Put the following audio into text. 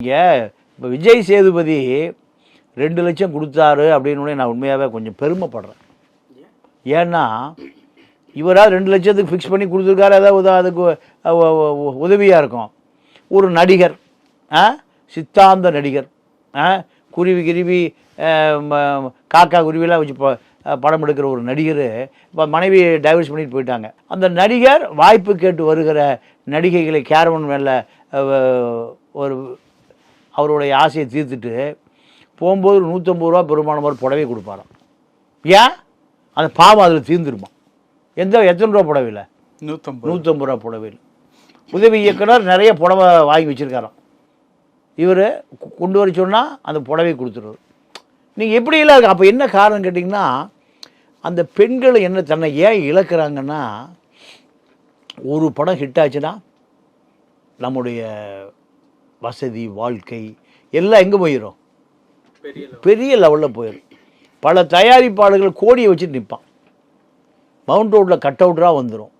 இங்கே இப்போ விஜய் சேதுபதி ரெண்டு லட்சம் கொடுத்தாரு அப்படின்னு நான் உண்மையாகவே கொஞ்சம் பெருமைப்படுறேன். ஏன்னா இவராக ரெண்டு லட்சத்துக்கு ஃபிக்ஸ் பண்ணி கொடுத்துருக்காரு ஏதாவது அதுக்கு உதவியாக இருக்கும். ஒரு நடிகர் ஆ சித்தாந்த நடிகர் ஆ குருவி கிருவி காக்கா குருவிலாம் வச்சு ப- படம் எடுக்கிற ஒரு நடிகர் இப்போ மனைவி டைவர்ஸ் பண்ணிட்டு போயிட்டாங்க. அந்த நடிகர் வாய்ப்பு கேட்டு வருகிற நடிகைகளை கேரவன் மேலே ஒரு அவருடைய ஆசையை தீர்த்துட்டு போகும்போது நூற்றம்பது ரூபா பெருமானம் ஒரு புடவை கொடுப்பாராம். ஏன்? அந்த பாவம் அதில் தீர்ந்துருமா? எந்த எத்தனை ரூபா புடவையில்? நூற்றம்பது நூற்றம்பது ரூபா புடவையில். உதவி இயக்குனர் நிறைய புடவை வாங்கி வச்சுருக்காராம். இவர் கொண்டு வர சொன்னால் அந்த புடவை கொடுத்துருவார். நீங்கள் எப்படி இல்லை அப்போ என்ன காரணம் கேட்டிங்கன்னா அந்த பெண்களை என்ன தன்னை ஏன் இழக்கிறாங்கன்னா ஒரு படம் ஹிட் ஆச்சுன்னா நம்முடைய வசதி வாழ்க்கை எல்லாம் எங்கே போயிடும் பெரிய லெவலில். போயிடும் பல தயாரிப்பாளர்கள் கோடியை வச்சுட்டு நிற்பான் மவுண்ட் ரோட்டில் கட் அவுட்ராக வந்துடும்